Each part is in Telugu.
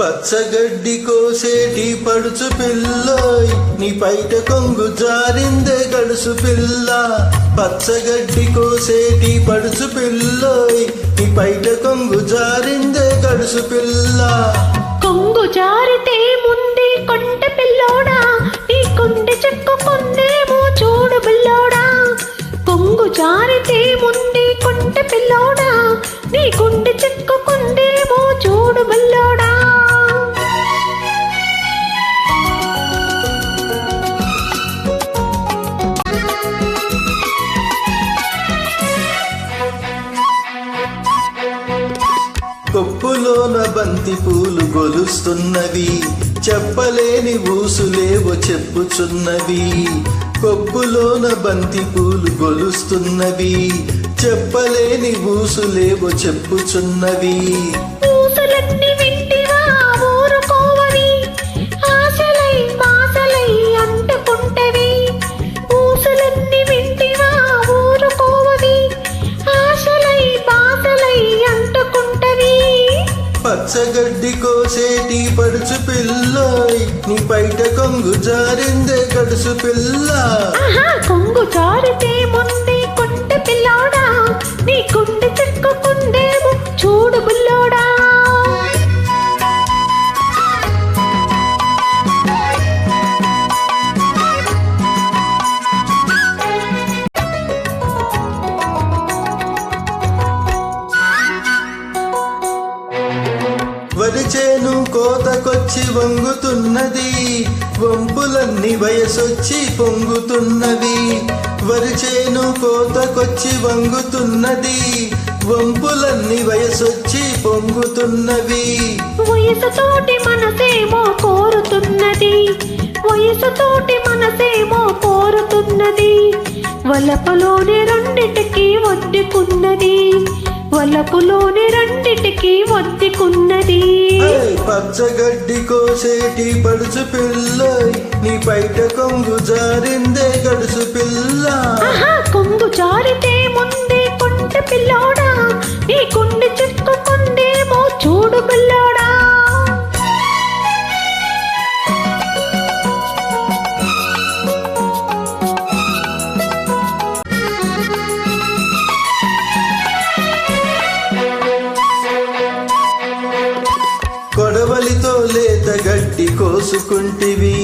పచ్చగడ్డి కోసేటి పడుచు పిల్లోయ్ నీ పైట కొంగు జారిందే గడుసు పిల్ల. పచ్చగడ్డి కోసేటి పడుచు పిల్లోయ్ నీ పైట కొంగు జారిందే గడుసు పిల్ల. కొంగు జారితే ముందు బంతి పూలు గొలుస్తున్నవి. చెప్పలేని ఊసులేవో చెప్పుచున్నవి. కొప్పులోన బంతి పూలు గొలుస్తున్నవి. చెప్పలేని ఊసులేవో చెప్పుచున్నవి. ఊసులన్నీ పచ్చగడ్డి కోసేటి పడుచు పిల్లోయ్ నీ పైట కొంగు జారిందే గడుసు పిల్ల. కొంగు జారితే ముందే కొండ పిల్లాడా నీ కొండ చేను కోతకొచ్చి వంగుతున్నది. వంపులన్నీ వయసొచ్చి పొంగుతున్నవి వరి చేను కోతకొచ్చి వంగుతున్నది. వంపులన్నీ వయసొచ్చి పొంగుతున్నవి. వయసుతోటి మనసేమో కోరుతున్నది. వయసుతోటి మనసేమో కోరుతున్నది. వలపలోనే రెండిటికి వద్దుకున్నది వలపులోని రెండిటికి వద్దుకున్నది ఏయ్, పచ్చగడ్డి కోసేటి పడుచు పిల్లోయ్ నీ బయట కొంగు జారిందే గడుసు పిల్ల. కొంగు జారితే ముందే కొంట పిల్లోడా నీ కొండ చెక్కుకుందేమో చూడు పిల్లోడా చేతితో లేత గట్టి కోసుకుంటివి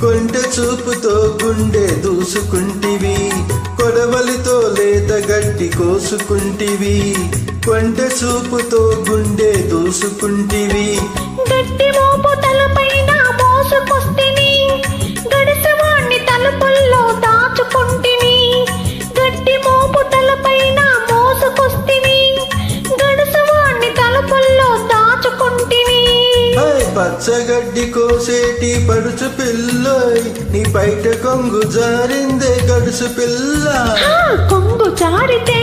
కొంటె చూపుతో గుండె దూసుకుంటివి కొడవలితో లేత గట్టి కోసుకుంటివి కొంటె చూపుతో గుండె దూసుకుంటివి. గట్టి మోపు తలపైన తలుపుల్లో దాచుకుంటిని గట్టి మోపు తలపైన తలుపుల్లో పచ్చగడ్డి కోసేటి పడుచు పిల్లోయ్ నీ బయట కొంగు జారిందే గడుసు పిల్ల. కొంగు జారితే